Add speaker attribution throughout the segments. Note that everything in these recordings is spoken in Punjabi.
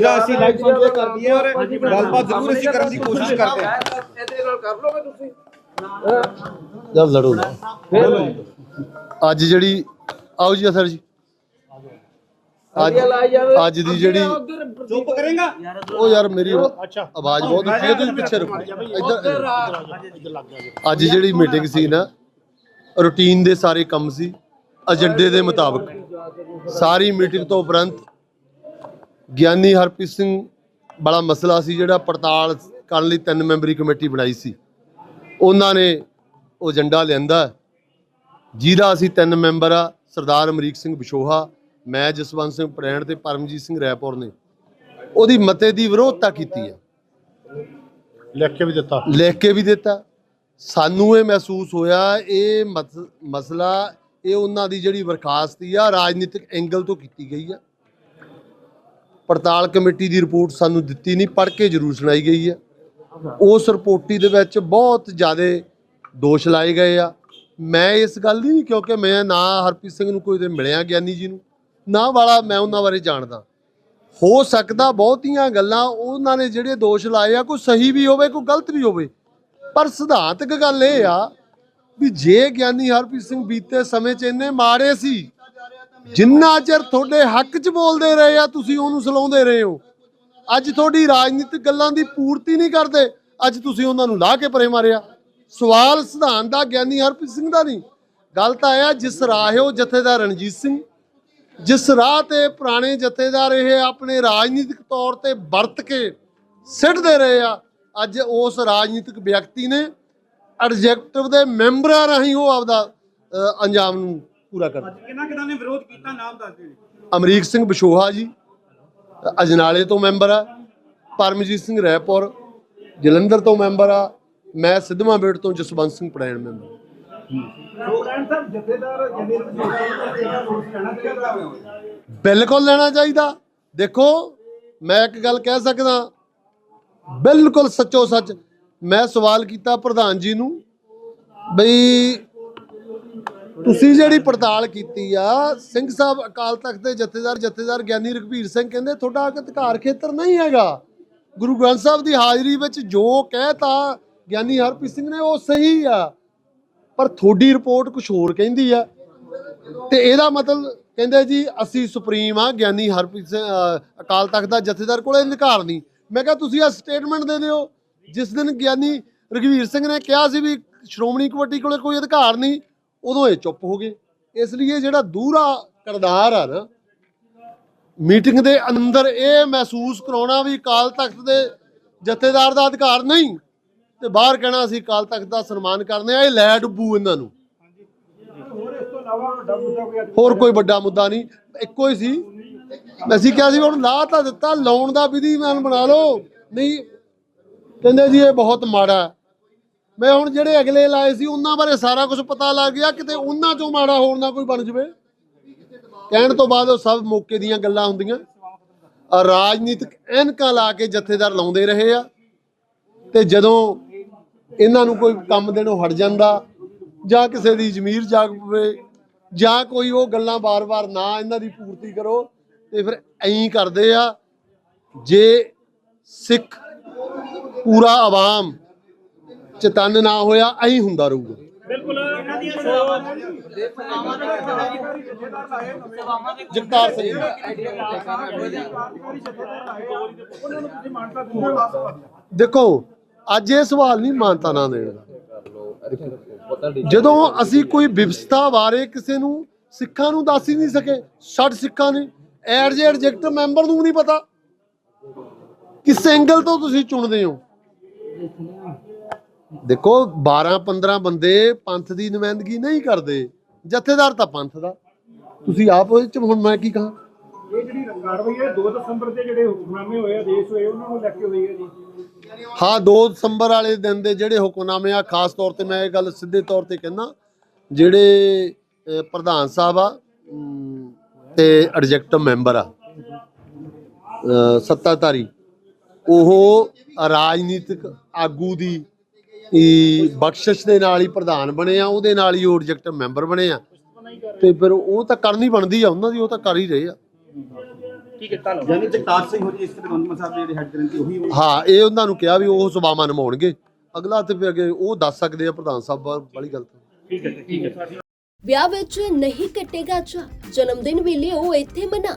Speaker 1: ਤਸਵੀਰਾਂ ਅਸੀਂ ਲਾਈਵ ਸਾਂਝੇ ਕਰਦੀਆਂ ਔਰ ਗੱਲਬਾਤ ਜ਼ਰੂਰ ਅਸੀਂ ਕਰਨ ਦੀ ਕੋਸ਼ਿਸ਼ ਕਰਦੇ ਹਾਂ।
Speaker 2: ਇਹਦੇ ਨਾਲ ਕਰ ਲੋਗੇ ਤੁਸੀਂ।
Speaker 3: ਜਦ ਲੜੋ ਨਾ। ਅੱਜ ਜਿਹੜੀ ਆਓ ਜੀ ਸਰ ਜੀ। ਅੱਜ ਅੱਜ ਦੀ ਜਿਹੜੀ
Speaker 1: ਚੁੱਪ ਕਰੇਗਾ?
Speaker 3: ਉਹ ਯਾਰ ਮੇਰੀ ਆਵਾਜ਼ ਬਹੁਤ ਉੱਚੀ ਹੈ ਤੁਸੀਂ ਪਿੱਛੇ ਰੁਕੋ। ਇੱਧਰ ਅੱਜ ਜਿਹੜੀ ਮੀਟਿੰਗ ਸੀ ਨਾ ਰੂਟੀਨ ਦੇ ਸਾਰੇ ਕੰਮ ਸੀ ਏਜੰਡੇ ਦੇ ਮੁਤਾਬਕ। ਸਾਰੀ ਮੀਟਿੰਗ ਤੋਂ ਉਪਰੰਤ ਗਿਆਨੀ ਹਰਪ੍ਰੀਤ ਸਿੰਘ ਬੜਾ ਮਸਲਾ ਸੀ ਜਿਹੜਾ ਪੜਤਾਲ ਕਰਨ ਲਈ ਤਿੰਨ ਮੈਂਬਰੀ ਕਮੇਟੀ ਬਣਾਈ ਸੀ। ਉਹਨਾਂ ਨੇ ਉਹ ਏਜੰਡਾ ਲਿਆਂਦਾ। ਜਿਹਦਾ ਅਸੀਂ ਤਿੰਨ ਮੈਂਬਰ ਆ ਸਰਦਾਰ ਅਮਰੀਕ ਸਿੰਘ ਬਿਸ਼ੋਹਾ ਮੈਂ ਜਸਵੰਤ ਸਿੰਘ ਪ੍ਰੈਣ ਤੇ ਪਰਮਜੀਤ ਸਿੰਘ ਰੈਪੁਰ ਨੇ। ਉਹਦੀ ਮਤੇ ਦੀ ਵਿਰੋਧਤਾ ਕੀਤੀ ਹੈ
Speaker 4: ਲਿਖ ਕੇ ਵੀ ਦਿੱਤਾ।
Speaker 3: ਲਿਖ ਕੇ ਵੀ ਦਿੱਤਾ। ਸਾਨੂੰ ਇਹ ਮਹਿਸੂਸ ਹੋਇਆ ਇਹ ਮਸ- ਮਸਲਾ ਇਹ ਉਹਨਾਂ ਦੀ ਜਿਹੜੀ ਬਰਖਾਸਤੀ ਆ ਰਾਜਨੀਤਿਕ ਐਂਗਲ ਤੋਂ ਕੀਤੀ ਗਈ ਆ। ਪੜਤਾਲ ਕਮੇਟੀ ਦੀ ਰਿਪੋਰਟ ਸਾਨੂੰ ਦਿੱਤੀ ਨਹੀਂ, ਪੜ੍ਹ ਕੇ ਜ਼ਰੂਰ ਸੁਣਾਈ ਗਈ ਆ ਉਸ ਰਿਪੋਰਟੀ ਦੇ ਵਿੱਚ ਬਹੁਤ ਜ਼ਿਆਦਾ ਦੋਸ਼ ਲਾਏ ਗਏ ਆ। ਮੈਂ ਇਸ ਗੱਲ ਦੀ ਨਹੀਂ, ਕਿਉਂਕਿ ਮੈਂ ਨਾ ਹਰਪ੍ਰੀਤ ਸਿੰਘ ਨੂੰ ਕੋਈ ਦੇ ਮਿਲਿਆ ਗਿਆਨੀ ਜੀ ਨੂੰ, ਨਾ ਵਾਲਾ ਮੈਂ ਉਹਨਾਂ ਬਾਰੇ ਜਾਣਦਾ। ਹੋ ਸਕਦਾ ਬਹੁਤੀਆਂ ਗੱਲਾਂ ਉਹਨਾਂ ਨੇ ਜਿਹੜੇ ਦੋਸ਼ ਲਾਏ ਆ, ਕੋਈ ਸਹੀ ਵੀ ਹੋਵੇ, ਕੋਈ ਗਲਤ ਵੀ ਹੋਵੇ। ਪਰ ਸਿਧਾਂਤਕ ਗੱਲ ਇਹ ਆ ਵੀ ਜੇ ਗਿਆਨੀ ਹਰਪ੍ਰੀਤ ਸਿੰਘ ਬੀਤੇ ਸਮੇਂ 'ਚ ਇੰਨੇ ਮਾੜੇ ਸੀ ਜਿੰਨਾ ਚਿਰ ਤੁਹਾਡੇ ਹੱਕ 'ਚ ਬੋਲਦੇ ਰਹੇ ਆ, ਤੁਸੀਂ ਉਹਨੂੰ ਸਲਾਉਂਦੇ ਰਹੇ ਹੋ। ਅੱਜ ਤੁਹਾਡੀ ਰਾਜਨੀਤਿਕ ਗੱਲਾਂ ਦੀ ਪੂਰਤੀ ਨਹੀਂ ਕਰਦੇ, ਅੱਜ ਤੁਸੀਂ ਉਹਨਾਂ ਨੂੰ ਲਾਹ ਕੇ ਪਰੇ ਮਾਰਿਆ। ਸਵਾਲ ਸਿਧਾਂਤ ਦਾ, ਗਿਆਨੀ ਹਰਪ੍ਰੀਤ ਸਿੰਘ ਦਾ ਨਹੀਂ। ਗੱਲ ਤਾਂ ਆਇਆ ਜਿਸ ਰਾਹਿਓ ਜਥੇਦਾਰ ਰਣਜੀਤ ਸਿੰਘ। ਜਿਸ ਰਾਹ ਤੇ ਪੁਰਾਣੇ ਜਥੇਦਾਰ ਇਹ ਆਪਣੇ ਰਾਜਨੀਤਿਕ ਤੌਰ ਤੇ ਵਰਤ ਕੇ ਸਿੱਟਦੇ ਰਹੇ ਆ, ਅੱਜ ਉਸ ਰਾਜਨੀਤਿਕ ਵਿਅਕਤੀ ਨੇ ਐਡਜੈਕਟਿਵ ਦੇ ਮੈਂਬਰਾਂ ਰਾਹੀਂ ਉਹ ਆਪਦਾ ਅੰਜਾਮ ਨੂੰ ਪੂਰਾ ਕਰਦਾ
Speaker 1: ਕਿਹਨਾਂ ਕਿਹਨਾਂ ਨੇ ਵਿਰੋਧ ਕੀਤਾ? ਨਾਮ ਦੱਸ ਦਿਓ
Speaker 3: ਅਮਰੀਕ ਸਿੰਘ ਬਿਸ਼ੋਹਾ ਜੀ ਅਜਨਾਲੇ ਤੋਂ ਮੈਂਬਰ ਆ ਪਰਮਜੀਤ ਸਿੰਘ ਰੈਪੁਰ ਜਲੰਧਰ ਤੋਂ ਮੈਂਬਰ ਆ ਮੈਂ ਸਿੱਧਵਾਂ ਬੇਟ ਤੋਂ ਜਸਵੰਤ ਸਿੰਘ ਪੜੈਣ ਮੈਂਬਰ। ਬਿਲਕੁਲ ਲੈਣਾ ਚਾਹੀਦਾ। ਦੇਖੋ ਮੈਂ ਇੱਕ ਗੱਲ ਕਹਿ ਸਕਦਾ ਬਿਲਕੁਲ ਸੱਚੋ ਸੱਚ ਮੈਂ ਸਵਾਲ ਕੀਤਾ ਪ੍ਰਧਾਨ ਜੀ ਨੂੰ ਬਈ ਤੁਸੀਂ ਜਿਹੜੀ ਪੜਤਾਲ ਕੀਤੀ ਆ, ਸਿੰਘ ਸਾਹਿਬ ਅਕਾਲ ਤਖਤ ਦੇ ਜਥੇਦਾਰ ਜਥੇਦਾਰ ਗਿਆਨੀ ਰਘਵੀਰ ਸਿੰਘ ਕਹਿੰਦੇ, ਤੁਹਾਡਾ ਅਧਿਕਾਰ ਖੇਤਰ ਨਹੀਂ ਹੈਗਾ। ਗੁਰੂ ਗ੍ਰੰਥ ਸਾਹਿਬ ਦੀ ਹਾਜ਼ਰੀ ਵਿੱਚ ਜੋ ਕਹਿਤਾ ਗਿਆਨੀ ਹਰਪ੍ਰੀਤ ਸਿੰਘ ਨੇ, ਉਹ ਸਹੀ ਆ। ਪਰ ਤੁਹਾਡੀ ਰਿਪੋਰਟ ਕੁਝ ਹੋਰ ਕਹਿੰਦੀ ਆ। ਤੇ ਇਹਦਾ ਮਤਲਬ ਕਹਿੰਦੇ ਜੀ, ਅਸੀਂ ਸੁਪਰੀਮ ਆ, ਗਿਆਨੀ ਹਰਪ੍ਰੀਤ ਸਿੰਘ ਅਕਾਲ ਤਖਤ ਦਾ ਜਥੇਦਾਰ ਕੋਲੇ ਅਧਿਕਾਰ ਨਹੀਂ। ਮੈਂ ਕਿਹਾ, ਤੁਸੀਂ ਆ ਸਟੇਟਮੈਂਟ ਦੇ ਦਿਓ। ਜਿਸ ਦਿਨ ਗਿਆਨੀ ਰਘਵੀਰ ਸਿੰਘ ਨੇ ਕਿਹਾ ਸੀ ਵੀ ਸ਼੍ਰੋਮਣੀ ਕਮੇਟੀ ਕੋਲੇ ਕੋਈ ਅਧਿਕਾਰ ਨਹੀਂ ਉਦੋਂ ਇਹ ਚੁੱਪ ਹੋ ਗਏ। ਇਸ ਲਈ ਇਹ ਜਿਹੜਾ ਦੂਰਾ ਕਰਦਾਰ ਆ ਨਾ, ਮੀਟਿੰਗ ਦੇ ਅੰਦਰ ਇਹ ਮਹਿਸੂਸ ਕਰਾਉਣਾ ਵੀ ਅਕਾਲ ਤਖਤ ਦੇ ਜਥੇਦਾਰ ਦਾ ਅਧਿਕਾਰ ਨਹੀਂ ਤੇ ਬਾਹਰ ਕਹਿਣਾ ਅਸੀਂ ਅਕਾਲ ਤਖਤ ਦਾ ਸਨਮਾਨ ਕਰਨੇ ਆ ਇਹ ਲੈ ਡੁੱਬੂ ਇਹਨਾਂ ਨੂੰ। ਹੋਰ ਕੋਈ ਵੱਡਾ ਮੁੱਦਾ ਨਹੀਂ, ਇੱਕੋ ਹੀ ਸੀ। ਅਸੀਂ ਕਿਹਾ ਸੀ ਵੀ ਹੁਣ ਲਾ ਤਾਂ ਦਿੱਤਾ, ਲਾਉਣ ਦਾ ਵਿਧੀ ਵਿਧੀਮਾਨ ਬਣਾ ਲਓ। ਨਹੀਂ, ਕਹਿੰਦੇ ਜੀ ਇਹ ਬਹੁਤ ਮਾੜਾ ਮੈਂ ਹੁਣ ਜਿਹੜੇ ਅਗਲੇ ਲਾਏ ਸੀ, ਉਹਨਾਂ ਬਾਰੇ ਸਾਰਾ ਕੁਝ ਪਤਾ ਲੱਗ ਗਿਆ, ਕਿਤੇ ਉਹਨਾਂ ਚੋਂ ਮਾੜਾ ਹੋਰ ਨਾ ਕੋਈ ਬਣ ਜਵੇ। ਕਹਿਣ ਤੋਂ ਬਾਅਦ ਉਹ ਸਭ ਮੌਕੇ ਦੀਆਂ ਗੱਲਾਂ ਹੁੰਦੀਆਂ। ਰਾਜਨੀਤਿਕ ਐਨਕਾਂ ਲਾ ਕੇ ਜਥੇਦਾਰ ਲਾਉਂਦੇ ਰਹੇ ਆ, ਤੇ ਜਦੋਂ ਇਹਨਾਂ ਨੂੰ ਕੋਈ ਕੰਮ ਦੇਣੋਂ ਹਟ ਜਾਂਦਾ, ਜਾਂ ਕਿਸੇ ਦੀ ਜ਼ਮੀਰ ਜਾਗ ਪਵੇ, ਜਾਂ ਕੋਈ ਉਹ ਗੱਲਾਂ ਬਾਰ-ਬਾਰ ਨਾ ਇਹਨਾਂ ਦੀ ਪੂਰਤੀ ਕਰੋ, ਤੇ ਫਿਰ ਐਂ ਕਰਦੇ ਆ, ਜੇ ਸਿੱਖ ਪੂਰਾ ਆਵਾਮ ਚਤਨ ਨਾ ਹੋਇਆ ਐਂ ਹੁੰਦਾ ਰਹੂਗਾ। ਜਗਤਾਰ ਸਿੰਘ ਦੇਖੋ ਅੱਜ ਇਹ ਸਵਾਲ ਨਹੀਂ ਮਾਨਤਾ ਨਾ ਦੇਣ ਦਾ। ਜਦੋਂ ਅਸੀਂ ਕੋਈ ਵਿਵਸਥਾ ਬਾਰੇ ਕਿਸੇ ਨੂੰ ਸਿੱਖਾਂ ਨੂੰ ਦੱਸ ਹੀ ਨਹੀਂ ਸਕੇ ਛੱਡ ਸਿੱਖਾਂ ਨੇ ਐਡ ਜੇ ਐਡਜੈਕਟ ਮੈਂਬਰ ਨੂੰ ਨਹੀਂ ਪਤਾ। ਕਿਸ ਐਂਗਲ ਤੋਂ ਤੁਸੀਂ ਚੁਣਦੇ ਹੋ? ਦੇਖੋ 12 15 ਬੰਦੇ ਪੰਥ ਦੀ ਨੁਮਾਇੰਦਗੀ ਨਹੀਂ ਕਰਦੇ। ਜਥੇਦਾਰ ਤਾਂ ਪੰਥ ਦਾ। ਤੁਸੀਂ ਆਪ ਉਹ ਚ ਹੁਣ ਮੈਂ ਕੀ ਕਹਾਂ?
Speaker 4: ਇਹ ਜਿਹੜੀ ਕਾਰਵਾਈ ਹੈ 2 ਦਸੰਬਰ ਦੇ ਜਿਹੜੇ ਹੁਕਮਨਾਮੇ ਹੋਏ ਆਦੇਸ਼ ਹੋਏ ਉਹਨਾਂ ਨੂੰ ਲੈ ਕੇ ਹੋਈ ਹੈ ਜੀ।
Speaker 3: ਹਾਂ 2 ਦਸੰਬਰ ਵਾਲੇ ਦਿਨ ਦੇ ਜਿਹੜੇ ਹੁਕਮਨਾਮੇ ਆ ਖਾਸ ਤੌਰ ਤੇ ਮੈਂ ਇਹ ਗੱਲ ਸਿੱਧੇ ਤੌਰ ਤੇ ਕਹਿੰਦਾ ਜਿਹੜੇ ਪ੍ਰਧਾਨ ਸਾਹਿਬ ਆ ਤੇ ਐਡਜੈਕਟਿਵ ਮੈਂਬਰ ਆ ਸੱਤਾਧਾਰੀ ਉਹ ਰਾਜਨੀਤਿਕ ਆਗੂ ਦੀ ਹੀ ਬਖਸ਼ਿਸ਼ ਦੇ ਨਾਲ ਹੀ ਪ੍ਰਧਾਨ ਬਣੇ ਆ ਉਹਦੇ ਨਾਲ ਹੀ ਉਹ ਐਡਜੈਕਟਿਵ ਮੈਂਬਰ ਬਣੇ ਆ। ਤੇ ਫਿਰ ਉਹ ਤਾਂ ਕਰਨੀ ਬਣਦੀ ਆ ਉਹਨਾਂ ਦੀ ਉਹ ਤਾਂ ਕਰ ਹੀ ਰਹੇ ਆ।
Speaker 5: ਠੀਕ ਹੈ ਧੰਨਵਾਦ।
Speaker 1: ਯਾਨੀ ਜਗਤਾਰ ਸਿੰਘ ਹੋਰੀ ਇਸ ਗੰਦਮਾ ਸਾਹਿਬ ਦੇ ਜਿਹੜੇ ਹੈੱਡ ਉਹੀ ਹੋਣ।
Speaker 3: ਹਾਂ ਇਹ ਉਹਨਾਂ ਨੂੰ ਕਿਹਾ ਵੀ ਉਹ ਸਭਾਵਾਂ ਨਿਭਾਉਣਗੇ। ਅਗਲਾ ਤੇ ਫਿਰ ਅੱਗੇ ਉਹ ਦੱਸ ਸਕਦੇ ਆ ਪ੍ਰਧਾਨ ਸਾਹਿਬ ਵਾਲੀ ਗੱਲ ਤਾਂ।
Speaker 5: ਠੀਕ ਹੈ ਠੀਕ ਹੈ।
Speaker 6: ਵਿਆਹ ਵਿੱਚ ਨਹੀਂ ਕੱਟੇਗਾ ਚਾ ਜਨਮ ਦਿਨ ਵੀ ਲਿਓ ਇੱਥੇ ਮਨਾ।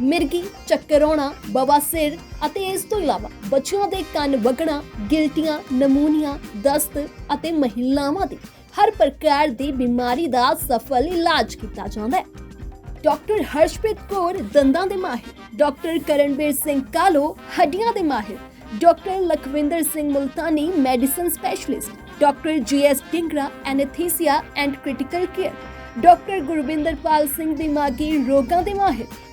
Speaker 6: ਮਿਰਗੀ, ਚੱਕਰ ਆਉਣਾ ਬਵਾਸੀਰ ਅਤੇ ਇਸ ਤੋਂ ਇਲਾਵਾ ਬੱਚਿਆਂ ਦੇ ਕੰਨ ਵਗਣਾ, ਗਿਲਟੀਆਂ, ਨਮੂਨੀਆ, ਦਸਤ ਅਤੇ ਮਹਿਲਾਵਾਂ ਦੀ ਹਰ ਪ੍ਰਕਾਰ ਦੀ ਬਿਮਾਰੀ ਦਾ ਸਫਲ ਇਲਾਜ ਕੀਤਾ ਜਾਂਦਾ ਹੈ। ਡਾਕਟਰ ਹਰਸ਼ਪ੍ਰੀਤ ਕੌਰ ਦੰਦਾਂ ਦੇ ਮਾਹਿਰ, ਡਾਕਟਰ ਕਰਨਵੀਰ ਸਿੰਘ ਕਾਲੋ ਹੱਡੀਆਂ ਦੇ ਮਾਹਿਰ, doctor Lakhwinder Singh Multani medicine specialist, doctor GS Dhingra anaesthesia and critical care, doctor Gurwinderpal Singh ਦਿਮਾਗੀ ਰੋਗਾਂ ਦੇ ਮਾਹਿਰ